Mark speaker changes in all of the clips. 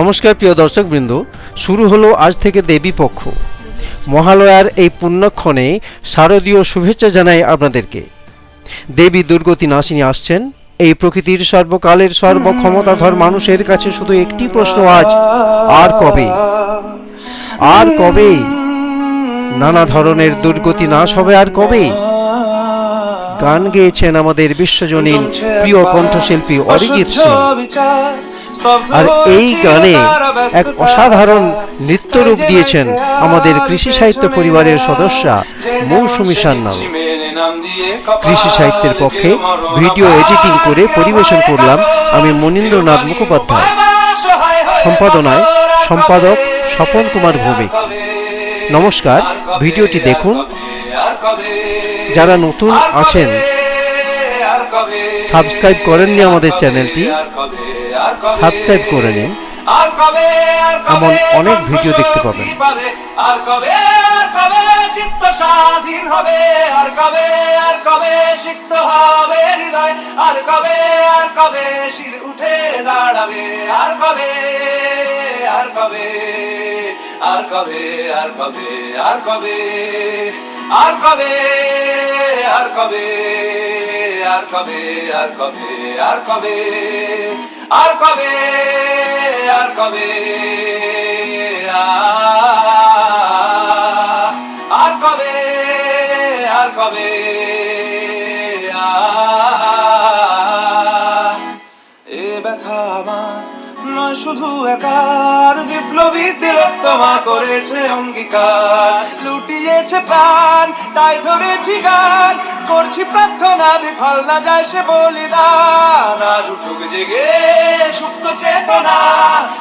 Speaker 1: নমস্কার প্রিয় দর্শকবৃন্দ, শুরু হলো আজ থেকে দেবী পক্ষ। মহালয়ার এই পুণ্যক্ষণে শারদীয় শুভেচ্ছা জানাই আপনাদেরকে। দেবী দুর্গতি নাসিনী আসছেন, এই প্রকৃতির সর্বকালের সর্বক্ষমতাধর মানুষের কাছে শুধু একটি প্রশ্ন আজ, আর কবে? আর কবে? নানা ধরনের দুর্গতি নাশ হবে আর কবে? গান গেয়েছেন আমাদের বিশ্বজনীন প্রিয় কণ্ঠশিল্পী অরিজিৎ সিং। আর এই গানে এক অসাধারণ নৃত্যরূপ দিয়েছেন আমাদের কৃষি সাহিত্য পরিবারের সদস্যা মৌসুমী সান্যাল কৃষি সাহিত্যের পক্ষে ভিডিও এডিটিং করে পরিবেশন করলাম আমি মনীন্দ্রনাথ মুখোপাধ্যায়। সম্পাদনায় সম্পাদক স্বপন কুমার ভৌমিক। নমস্কার, ভিডিওটি দেখুন। যারা নতুন আছেন সাবস্ক্রাইব করেননি আমাদের চ্যানেলটি সাবস্ক্রাইব করে নিন
Speaker 2: আর কবে আর কবে
Speaker 1: এমন অনেক ভিডিও দেখতে পাবেন।
Speaker 2: আর কবে আর কবে চিত্ত স্বাধীন হবে আর কবে আর কবে সিক্ত হবে হৃদয় আর কবে আর কবে শির উঠে দাঁড়াবে আর কবে আর কবে আর কবে আর কবে আর কবে আর কবে আর কবে আর কবে আর কবে আর কবে আর কবে আর কবে আর কবে আর কবে, এ ব্যথা আমার, নয় শুধু একার বিপ্লবী তিলোত্তমা করেছে অঙ্গীকার। লুটিয়েছে প্রাণ, তাই ধরেছি গান। করছি প্রার্থনা, বিফল না যায় সে বলিদান। আজ উঠুক জেগে সুপ্ত চেতনা।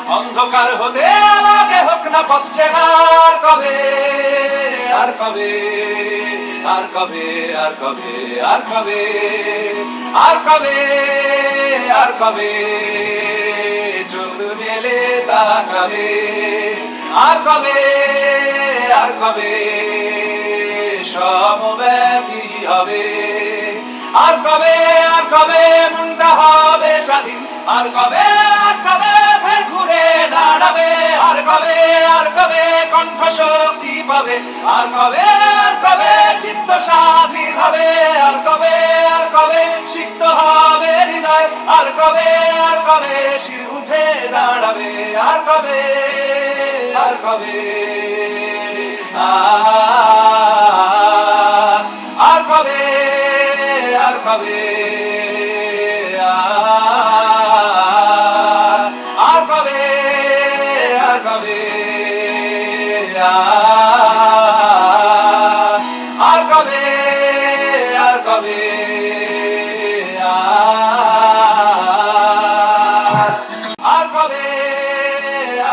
Speaker 2: অন্ধকার হতে আলোকে হোক না পথ চেনার। কবে? আর কবে? আর কবে? আর কবে? আর কবে? আর কবে? আর কবে? চোখ মেলে তাকাবে। আর কবে আর কবে সমব্যথী হবে। আর কবে আর কবে মনটা হবে স্বাধীন। আর কবে আর কবে ফের ঘুরে দাঁড়াবে। আর কবে আর কবে কণ্ঠ শক্তি পাবে। আর কবে আর কবে চিত্ত স্বাধীন হবে। আর কবে আর কবে সিক্ত হবে হৃদয়। আর কবে কবে শির উঠে দাঁড়াবে, আর কবে আর কবে? আর কবে আর কবে? আর কবে আর কবে? আর কবে আর কবে?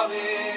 Speaker 2: Tabii.